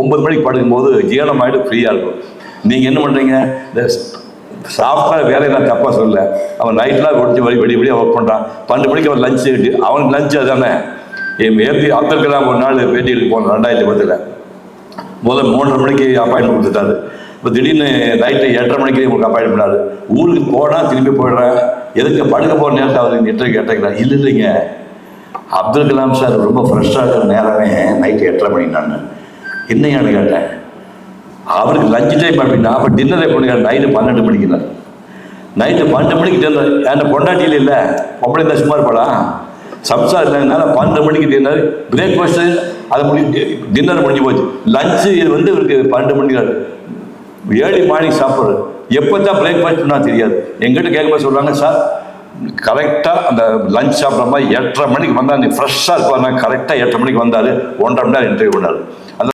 ஒன்பது மணிக்கு படுக்கும்போது ஜீரணம் ஆகிட்டு ஃப்ரீயாக இருக்கும். நீங்கள் என்ன பண்ணுறீங்க இந்த சாஃப்ட்வேர் வேலையை நான் தப்பாக சொல்ல அவன் நைட்லாம் கொடுத்து வழி வெடி ஒர்க் பண்ணுறான் பன்னெண்டு மணிக்கு அவன் லஞ்சு அவனுக்கு லஞ்சு அதுதானே என் ஏற்றி அப்துல் கலாம் ஒரு நாள் பேட்டிகளுக்கு போனோம் ரெண்டாயிரத்தி பத்தில் முதல்ல மூன்றரை மணிக்கு அப்பாயின்மெண்ட் கொடுத்துட்டாரு. இப்போ திடீர்னு நைட்டு எட்டரை மணிக்கு உங்களுக்கு அப்பாயின்மெண்ட் பண்ணாரு. ஊருக்கு போனால் திரும்பி போயிடுறேன். எதுக்கு படுக்க போகிற நேரத்தை அவர் எட்டரை கேட்டேங்கிறார் இல்லை இல்லைங்க. அப்துல் கலாம் சார் ரொம்ப ஃப்ரெஷ்ஷாக இருக்கிற நேரமே நைட்டு எட்டரை மணி நான். என்னையான்னு கேட்டேன் அவருக்கு லஞ்ச் டைம் அப்படின்னா அப்போ டின்னர் எப்போ நைட்டு பன்னெண்டு மணிக்கு தான். நைட்டு பன்னெண்டு மணிக்கு டின்னர் என் பொண்டாட்டியில் இல்லை? பொம்பளை தான் சும்மா இருப்பாளா? சம்சா இல்லைனால பன்னெண்டு மணிக்கு டின்னர் பிரேக்ஃபாஸ்ட்டு அதை முடி டின்னர் முடிஞ்சு போச்சு. லஞ்சு வந்து இவருக்கு பன்னெண்டு மணிக்கு ஏர்லி மார்னிங் சாப்பிட்றது எப்போ தான் பிரேக்ஃபாஸ்ட்னா தெரியாது. எங்கிட்ட கேட்கும்போது சொல்கிறாங்க சார் கரெக்டாக அந்த லஞ்ச் சாப்பிட்ற மாதிரி எட்டரை மணிக்கு வந்தால் நீ ஃப்ரெஷ்ஷாக இருப்பாங்க கரெக்டாக எட்டரை மணிக்கு வந்தார். ஒன்றரை மணி நேரம் இன்டர்வியூ பண்ணார். அந்த